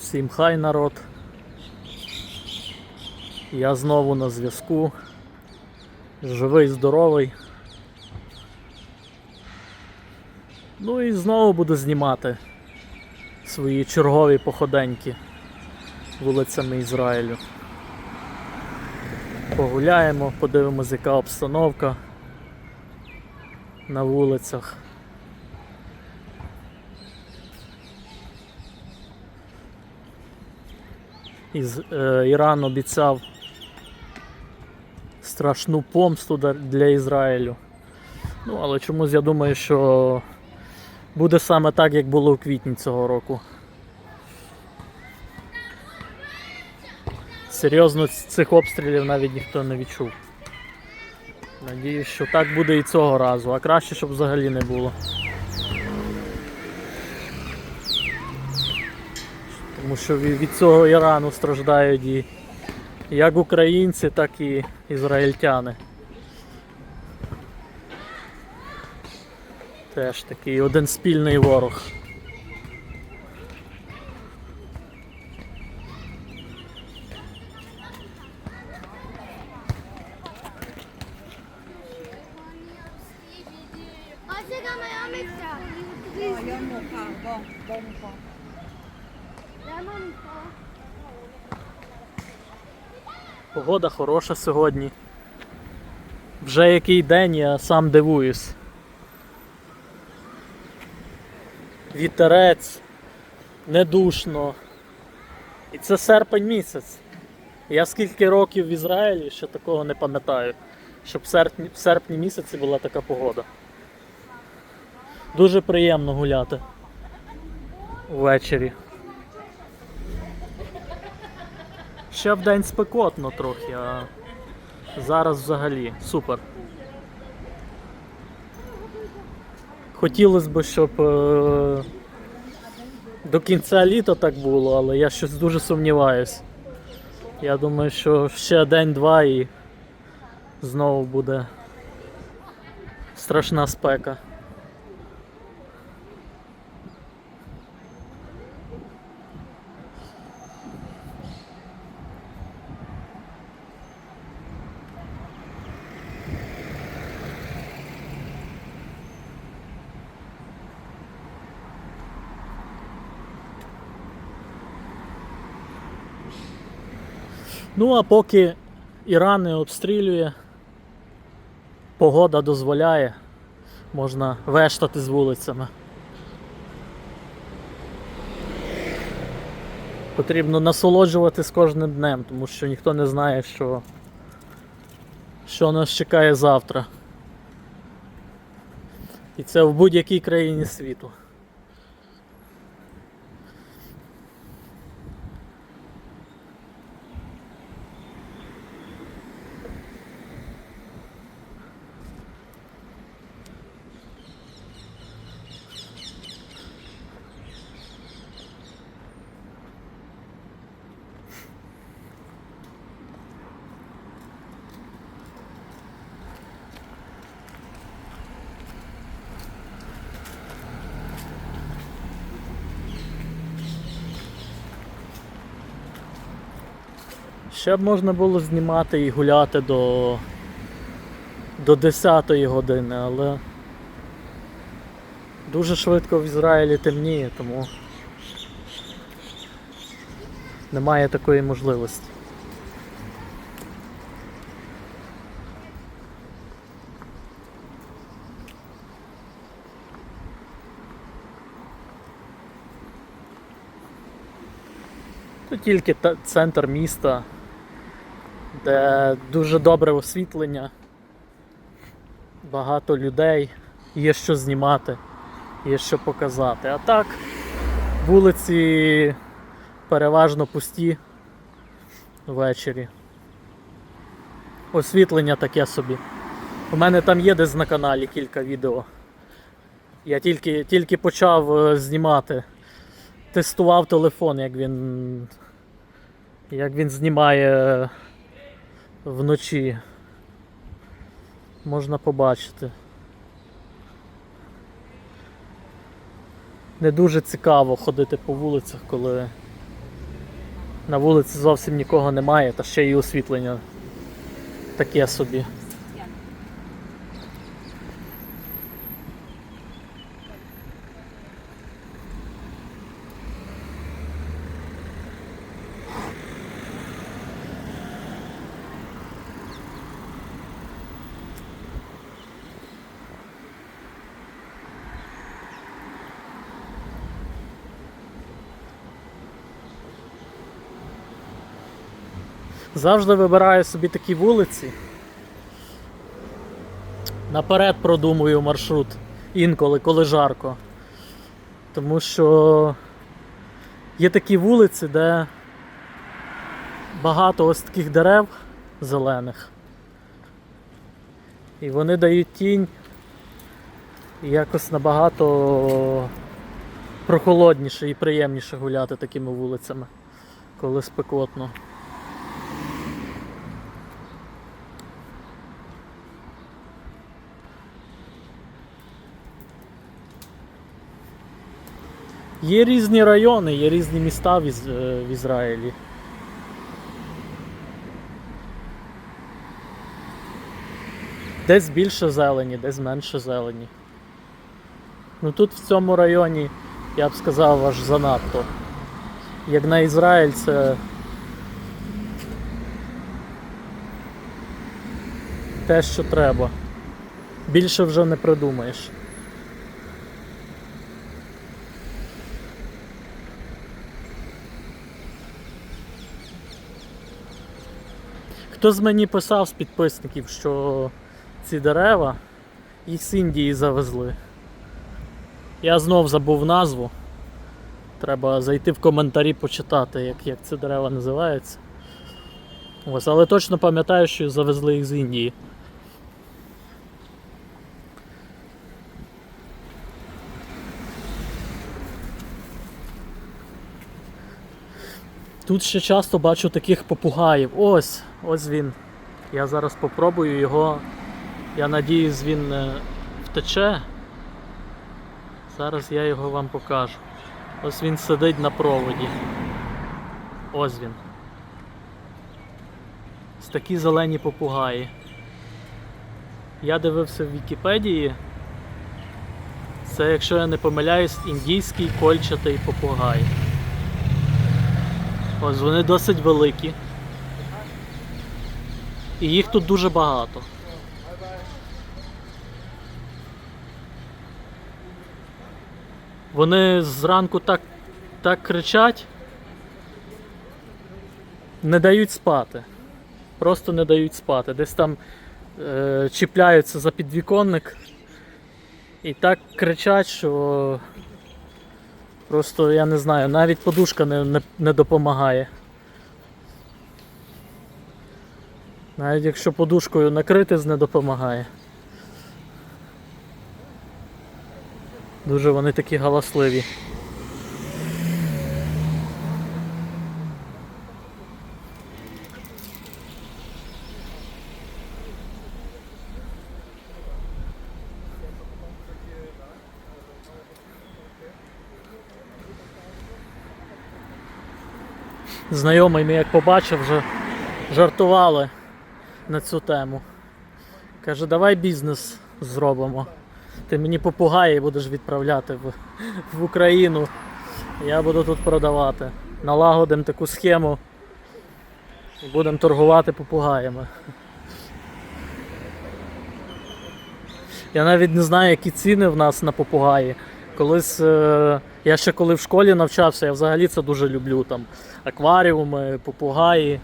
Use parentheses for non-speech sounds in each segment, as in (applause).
Всім хай народ. Я знову на зв'язку. Живий, здоровий. Ну і знову буду знімати свої чергові походеньки вулицями Ізраїлю. Погуляємо, подивимось, яка обстановка на вулицях. Із, е, Іран обіцяв страшну помсту для Ізраїлю. Ну, але чомусь я думаю, що буде саме так, як було в квітні цього року. Серйозно цих обстрілів навіть ніхто не відчув. Надіюсь, що так буде і цього разу, а краще, щоб взагалі не було. Тому що від цього Ірану страждають і як українці, так і ізраїльтяни. Теж такий один спільний ворог. Погода хороша сьогодні. Вже який день я сам дивуюсь. Вітерець, недушно. І це серпень місяць. Я скільки років в Ізраїлі ще такого не пам'ятаю, щоб в серпні, в серпні місяці була така погода. Дуже приємно гуляти ввечері. Ще в день спекотно трохи, а зараз взагалі супер. Хотілося б, щоб е, до кінця літа так було, але я щось дуже сумніваюсь. Я думаю, що ще день-два і знову буде страшна спека. Ну а поки Іран не обстрілює, погода дозволяє, можна вештати з вулицями. Потрібно насолоджуватись кожним днем, тому що ніхто не знає, що, що нас чекає завтра. І це в будь-якій країні світу. Ще б можна було знімати і гуляти до, до 10 години, але дуже швидко в Ізраїлі темніє, тому немає такої можливості. Тут тільки центр міста, де дуже добре освітлення, багато людей, є що знімати, є що показати. А так, вулиці переважно пусті ввечері. Освітлення таке собі. У мене там є десь на каналі кілька відео. Я тільки, тільки почав е, знімати тестував телефон, як він. Як він знімає вночі. Можна побачити. Не дуже цікаво ходити по вулицях, коли На вулиці зовсім нікого немає, та ще й освітлення таке собі. Завжди вибираю собі такі вулиці. Наперед продумую маршрут інколи, коли жарко. Тому що є такі вулиці, де багато ось таких дерев зелених. І вони дають тінь якось набагато прохолодніше і приємніше гуляти такими вулицями, коли спекотно. Є різні райони, є різні міста в, Із- е, в Ізраїлі. Десь більше зелені, десь менше зелені. Ну тут в цьому районі, я б сказав, аж занадто. Як на Ізраїль, це те, що треба. Більше вже не придумаєш. Хтось мені писав з підписників, що ці дерева їх з Індії завезли. Я знов забув назву. Треба зайти в коментарі почитати, як, як ці дерева називаються. Ось, але точно пам'ятаю, що завезли їх з Індії. Тут ще часто бачу таких попугаїв. Ось, ось він. Я зараз попробую його. Я надіюсь, він втече. Зараз я його вам покажу. Ось він сидить на проводі. Ось він. Ось такі зелені попугаї. Я дивився в Вікіпедії. Це, якщо я не помиляюсь, індійський кольчатий попугай. Ось вони досить великі. І їх тут дуже багато. Вони зранку так, так кричать, не дають спати. Просто не дають спати. Десь там е, чіпляються за підвіконник і так кричать, що просто я не знаю, навіть подушка не, не, не допомагає. Навіть якщо подушкою накрити, не допомагає. Дуже вони такі галасливі. Знайомий мій як побачив, вже жартували на цю тему. Каже, давай бізнес зробимо. Ти мені попугаї будеш відправляти в, в Україну. Я буду тут продавати. Налагодимо таку схему і будемо торгувати попугаями. Я навіть не знаю, які ціни в нас на попугаї. Колись е, я ще коли в школі навчався, я взагалі це дуже люблю. Там акваріуми, попугаї.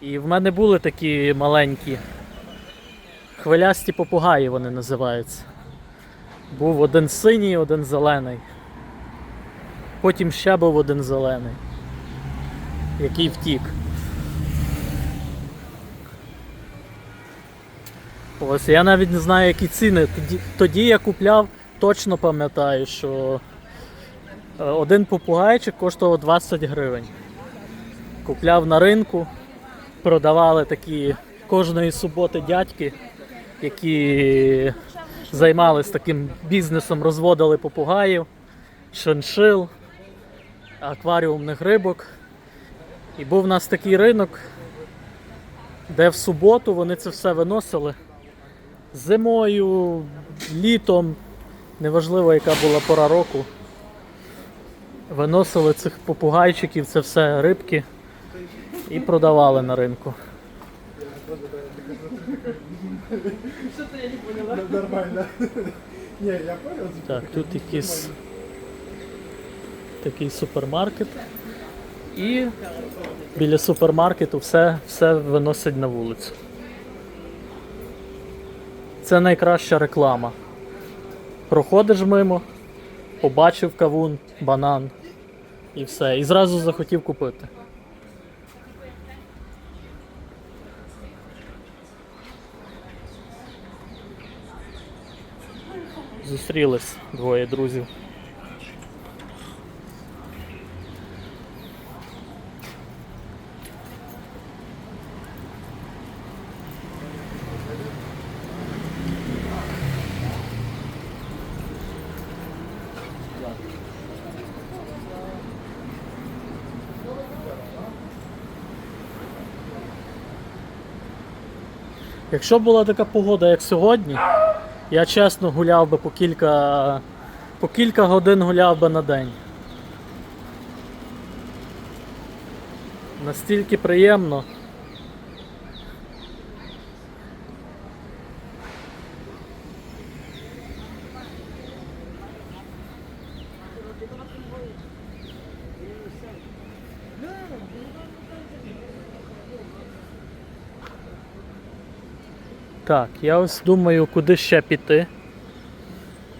І в мене були такі маленькі. Хвилясті попугаї вони називаються. Був один синій, один зелений. Потім ще був один зелений, який втік. Ось я навіть не знаю, які ціни. Тоді, тоді я купляв, точно пам'ятаю, що один попугайчик коштував 20 гривень. Купляв на ринку, продавали такі кожної суботи дядьки, які займалися таким бізнесом, розводили попугаїв, шиншил, акваріумних рибок. І був у нас такий ринок, де в суботу вони це все виносили. Зимою, літом, неважливо, яка була пора року. Виносили цих попугайчиків, це все рибки і продавали на ринку. Нормально. Не, я понял. Так, тут якийсь такий супермаркет. І біля супермаркету все, все виносять на вулицю. Це найкраща реклама. Проходиш мимо, побачив кавун, банан і все. І зразу захотів купити. Зустрілись двоє друзів. Якщо була така погода, як сьогодні, я чесно гуляв би по кілька, по кілька годин гуляв би на день. Настільки приємно. Так, я ось думаю, куди ще піти.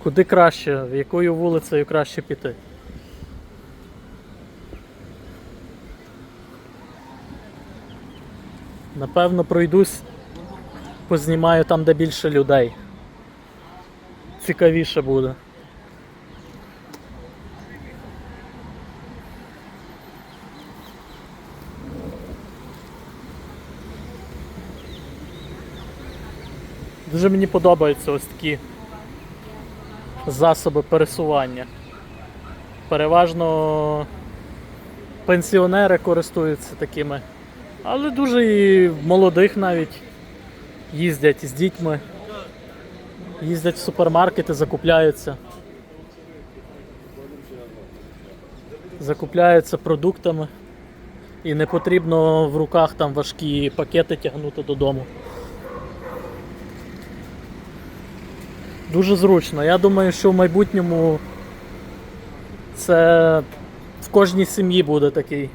Куди краще, якою вулицею краще піти. Напевно, пройдусь, познімаю там, де більше людей. Цікавіше буде. Дуже мені подобаються ось такі засоби пересування. Переважно пенсіонери користуються такими, але дуже і молодих навіть їздять з дітьми, їздять в супермаркети, закупляються. Закупляються продуктами і не потрібно в руках там важкі пакети тягнути додому. Дуже зручно. Я думаю, що в майбутньому це в кожній сім'ї буде такий.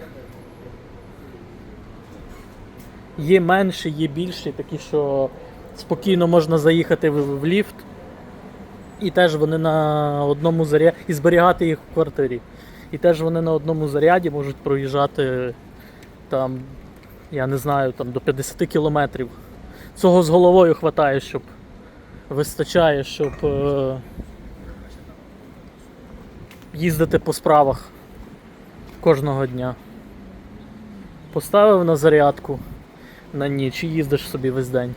Є менші, є більші, такі, що спокійно можна заїхати в, ліфт. І теж вони на одному заряді і зберігати їх в квартирі. І теж вони на одному заряді можуть проїжджати там, я не знаю, там до 50 кілометрів. Цього з головою вистачає, щоб вистачає, щоб е, їздити по справах кожного дня. Поставив на зарядку на ніч і їздиш собі весь день.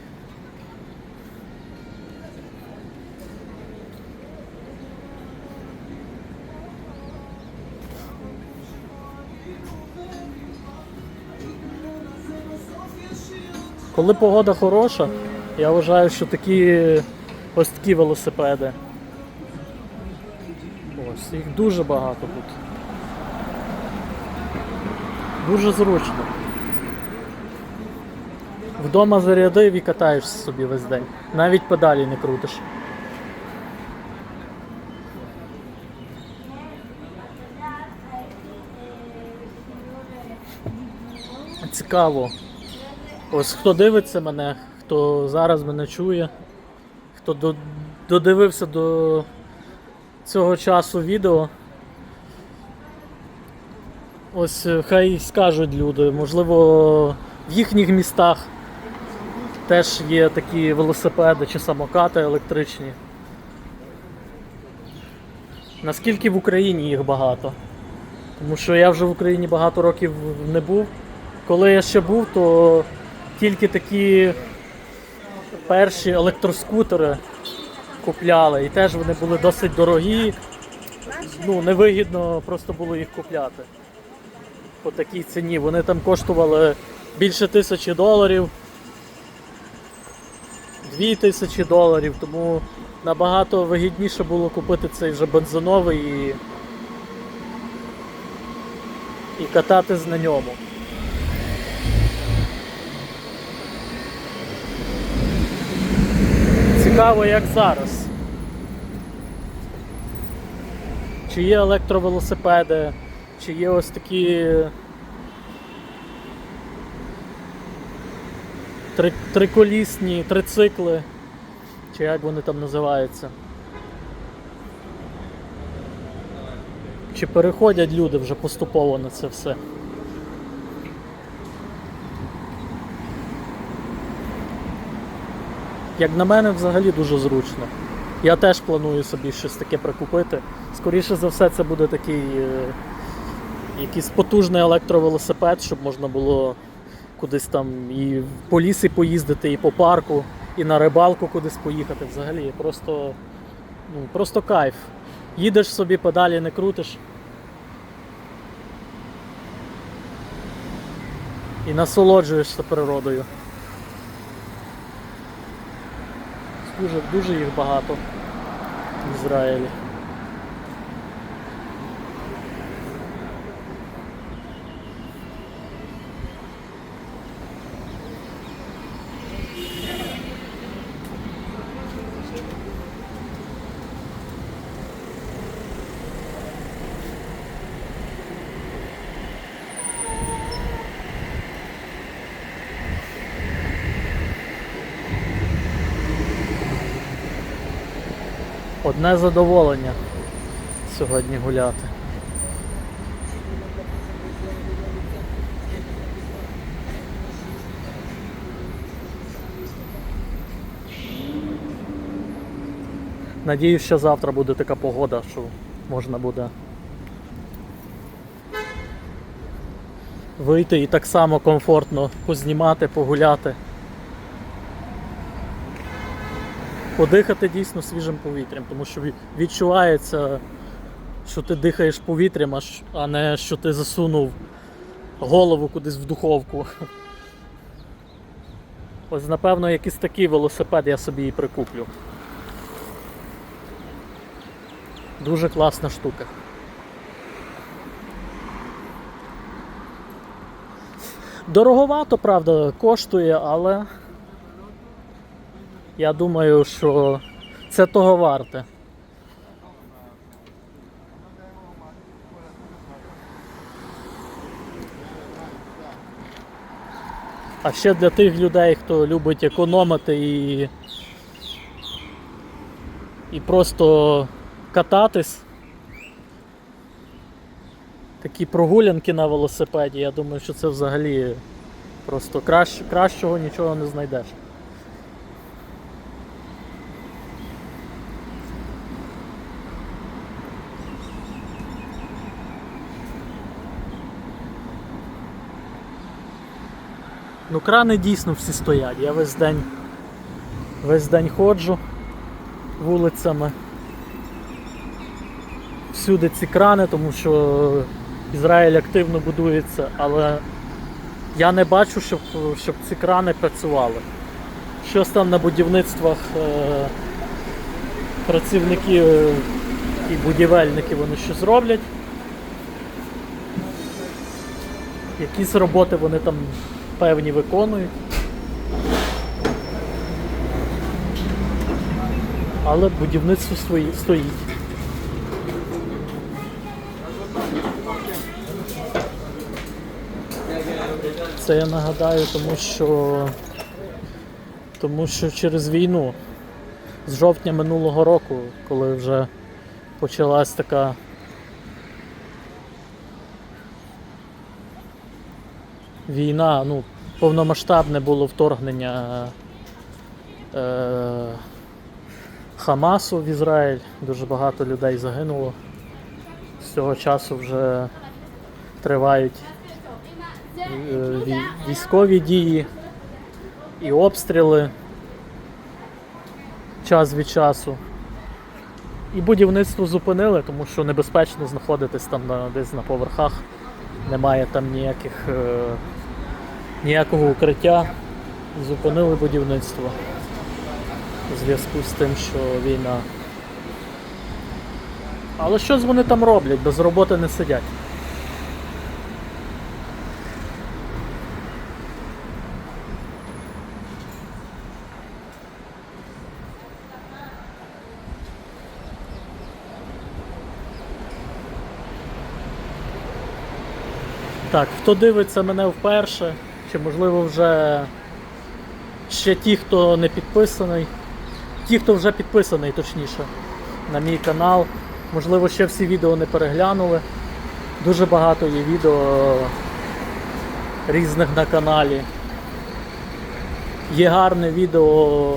Коли погода хороша, я вважаю, що такі ось такі велосипеди. Ось, їх дуже багато тут. Дуже зручно. Вдома зарядив і катаєшся собі весь день. Навіть педалі не крутиш. Цікаво. Ось хто дивиться мене, хто зараз мене чує, хто додивився до цього часу відео. Ось е, хай скажуть люди, можливо, в їхніх містах теж є такі велосипеди чи самокати електричні. Наскільки в Україні їх багато? Тому що я вже в Україні багато років не був. Коли я ще був, то тільки такі перші електроскутери купляли. І теж вони були досить дорогі. Ну, невигідно просто було їх купляти. по такій ціні. Вони там коштували більше тисячі доларів. Дві тисячі доларів, тому набагато вигідніше було купити цей вже бензиновий і, і кататись на ньому. Цікаво, як зараз. Чи є електровелосипеди, чи є ось такі три, триколісні, трицикли, чи як вони там називаються. Чи переходять люди вже поступово на це все? Як на мене, взагалі дуже зручно. Я теж планую собі щось таке прикупити. Скоріше за все, це буде такий е, якийсь потужний електровелосипед, щоб можна було кудись там і по лісі поїздити, і по парку, і на рибалку кудись поїхати. Взагалі просто, ну, просто кайф. Їдеш собі, педалі не крутиш. І насолоджуєшся природою. Дуже, дуже їх багато в Ізраїлі. Одне задоволення сьогодні гуляти. Надіюсь, що завтра буде така погода, що можна буде вийти і так само комфортно познімати, погуляти. Подихати дійсно свіжим повітрям, тому що відчувається, що ти дихаєш повітрям, а не що ти засунув голову кудись в духовку. Ось, напевно, якийсь такий велосипед я собі і прикуплю. Дуже класна штука. Дороговато, правда, коштує, але я думаю, що це того варте. А ще для тих людей, хто любить економити і, і просто кататись. Такі прогулянки на велосипеді, я думаю, що це взагалі просто кращ, кращого нічого не знайдеш. Ну, крани дійсно всі стоять. Я весь день весь день ходжу вулицями. Всюди ці крани, тому що Ізраїль активно будується, але я не бачу, щоб, щоб ці крани працювали. Щось там на будівництвах е, працівники і будівельники вони щось роблять. Якісь роботи вони там певні виконують. Але будівництво свої, стоїть. Це я нагадаю, тому що тому що через війну з жовтня минулого року, коли вже почалась така війна, ну, повномасштабне було вторгнення е, Хамасу в Ізраїль, дуже багато людей загинуло. З цього часу вже тривають е, військові дії і обстріли час від часу. І будівництво зупинили, тому що небезпечно знаходитись там на, десь на поверхах Немає там ніяких, е, ніякого укриття. Зупинили будівництво у зв'язку з тим, що війна. Але що ж вони там роблять? Без роботи не сидять. Так, хто дивиться мене вперше, чи можливо вже ще ті, хто не підписаний, ті, хто вже підписаний, точніше, на мій канал. Можливо, ще всі відео не переглянули. Дуже багато є відео різних на каналі. Є гарне відео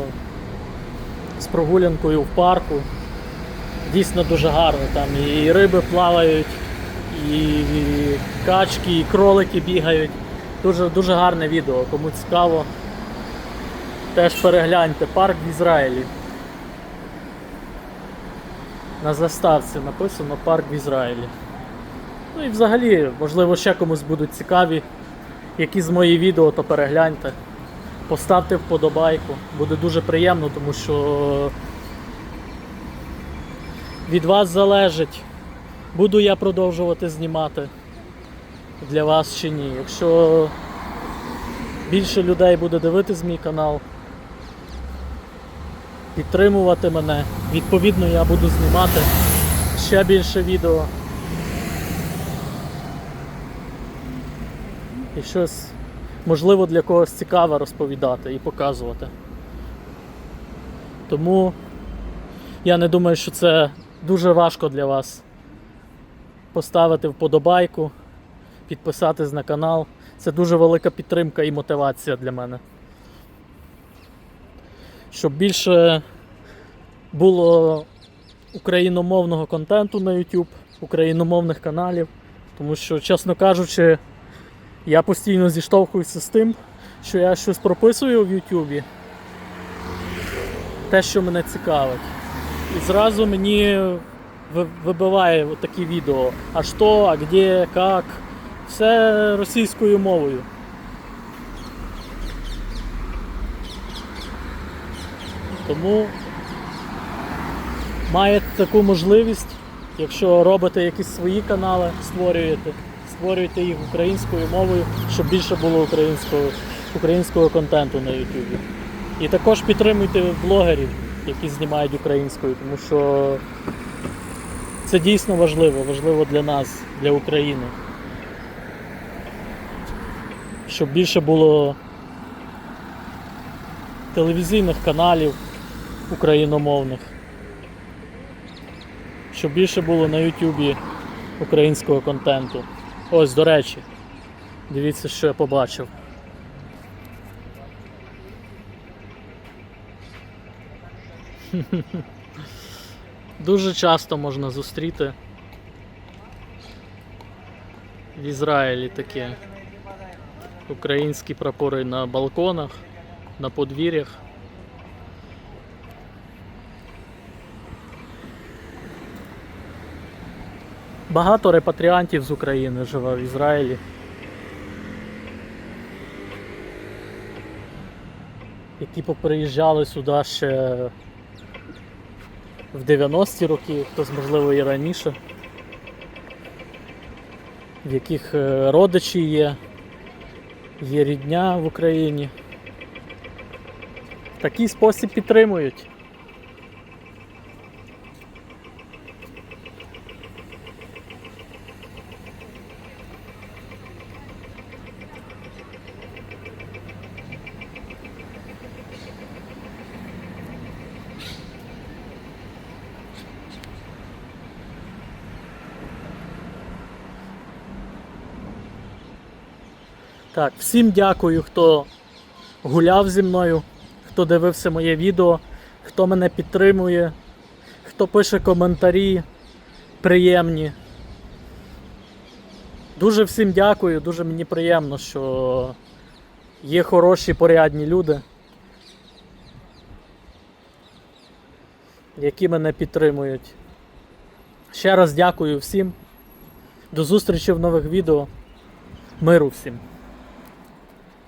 з прогулянкою в парку. Дійсно дуже гарно. Там і риби плавають, і качки, і кролики бігають. Дуже, дуже гарне відео. Кому цікаво, теж перегляньте парк в Ізраїлі. На заставці написано парк в Ізраїлі. Ну і взагалі, можливо, ще комусь будуть цікаві які з мої відео, то перегляньте. Поставте вподобайку. Буде дуже приємно, тому що від вас залежить, буду я продовжувати знімати для вас чи ні. Якщо більше людей буде дивитись мій канал, підтримувати мене, відповідно я буду знімати ще більше відео. І щось можливо для когось цікаве розповідати і показувати. Тому я не думаю, що це дуже важко для вас поставити вподобайку, підписатись на канал. Це дуже велика підтримка і мотивація для мене. Щоб більше було україномовного контенту на YouTube, україномовних каналів. Тому що, чесно кажучи, я постійно зіштовхуюся з тим, що я щось прописую в Ютубі. Те, що мене цікавить. І зразу мені вибиває такі відео. А що, а де, як. Все російською мовою. Тому маєте таку можливість, якщо робите якісь свої канали, створюєте, створюйте їх українською мовою, щоб більше було українського, українського контенту на YouTube. І також підтримуйте блогерів, які знімають українською, тому що це дійсно важливо, важливо для нас, для України. Щоб більше було телевізійних каналів україномовних. Щоб більше було на Ютубі українського контенту. Ось, до речі, дивіться, що я побачив. (laughs) Дуже часто можна зустріти в Ізраїлі таке українські прапори на балконах, на подвір'ях. Багато репатріантів з України живе в Ізраїлі. Які поприїжджали сюди ще в 90-ті роки, хтось, можливо, і раніше, в яких е, родичі є, є рідня в Україні. Такий спосіб підтримують. Так, всім дякую, хто гуляв зі мною, хто дивився моє відео, хто мене підтримує, хто пише коментарі приємні. Дуже всім дякую, дуже мені приємно, що є хороші порядні люди, які мене підтримують. Ще раз дякую всім. До зустрічі в нових відео. Миру всім.